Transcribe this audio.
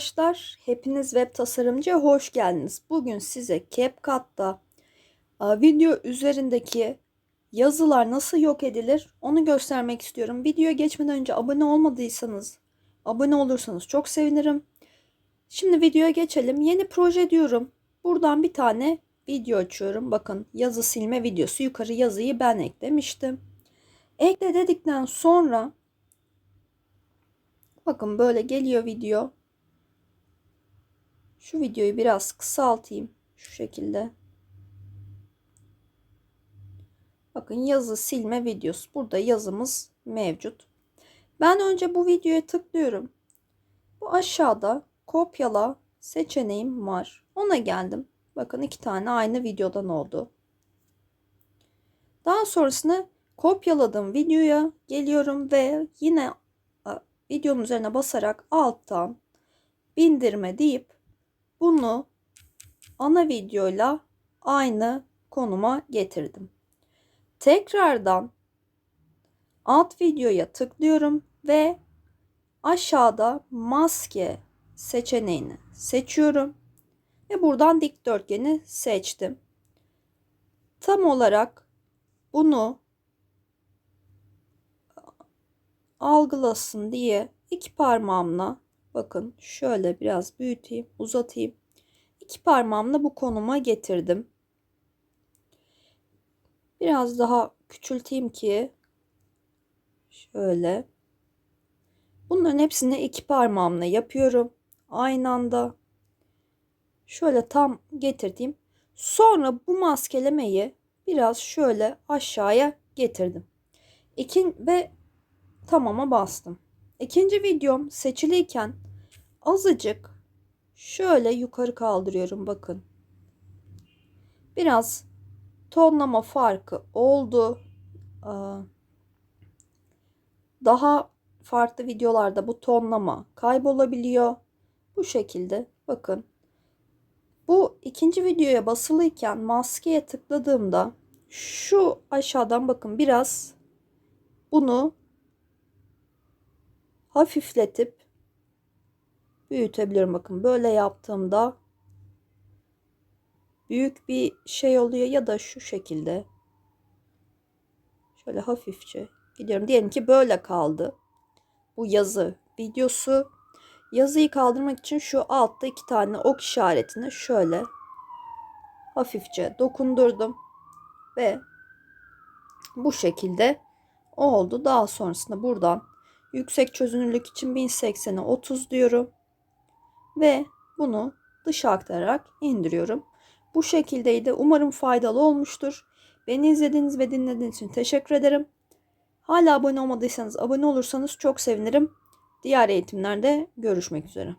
arkadaşlar. Hepiniz web tasarımcıya hoş geldiniz. Bugün size CapCut'ta video üzerindeki yazılar nasıl yok edilir onu göstermek istiyorum. Videoya geçmeden önce abone olmadıysanız abone olursanız çok sevinirim. Şimdi videoya geçelim. Yeni proje diyorum. Buradan bir tane video açıyorum. Bakın yazı silme videosu. Yukarı yazıyı ben eklemiştim. Ekle dedikten sonra Bakın böyle geliyor video. Şu videoyu biraz kısaltayım. Şu şekilde. Bakın yazı silme videosu. Burada yazımız mevcut. Ben önce bu videoya tıklıyorum. Bu aşağıda kopyala seçeneğim var. Ona geldim. Bakın iki tane aynı videodan oldu. Daha sonrasında kopyaladığım videoya geliyorum ve yine videonun üzerine basarak alttan bindirme deyip bunu ana videoyla aynı konuma getirdim. Tekrardan alt videoya tıklıyorum ve aşağıda maske seçeneğini seçiyorum ve buradan dikdörtgeni seçtim. Tam olarak bunu algılasın diye iki parmağımla bakın şöyle biraz büyüteyim, uzatayım. İki parmağımla bu konuma getirdim. Biraz daha küçülteyim ki şöyle. Bunların hepsini iki parmağımla yapıyorum. Aynı anda. Şöyle tam getirdim. Sonra bu maskelemeyi biraz şöyle aşağıya getirdim. İkin ve tamama bastım. İkinci videom seçiliyken azıcık şöyle yukarı kaldırıyorum bakın. Biraz tonlama farkı oldu. Daha farklı videolarda bu tonlama kaybolabiliyor. Bu şekilde bakın. Bu ikinci videoya basılıyken maskeye tıkladığımda şu aşağıdan bakın biraz bunu hafifletip büyütebiliyorum. Bakın böyle yaptığımda büyük bir şey oluyor ya da şu şekilde şöyle hafifçe gidiyorum. Diyelim ki böyle kaldı. Bu yazı videosu. Yazıyı kaldırmak için şu altta iki tane ok işaretini şöyle hafifçe dokundurdum ve bu şekilde oldu. Daha sonrasında buradan Yüksek çözünürlük için 1080'e 30 diyorum. Ve bunu dışa aktararak indiriyorum. Bu şekildeydi. Umarım faydalı olmuştur. Beni izlediğiniz ve dinlediğiniz için teşekkür ederim. Hala abone olmadıysanız abone olursanız çok sevinirim. Diğer eğitimlerde görüşmek üzere.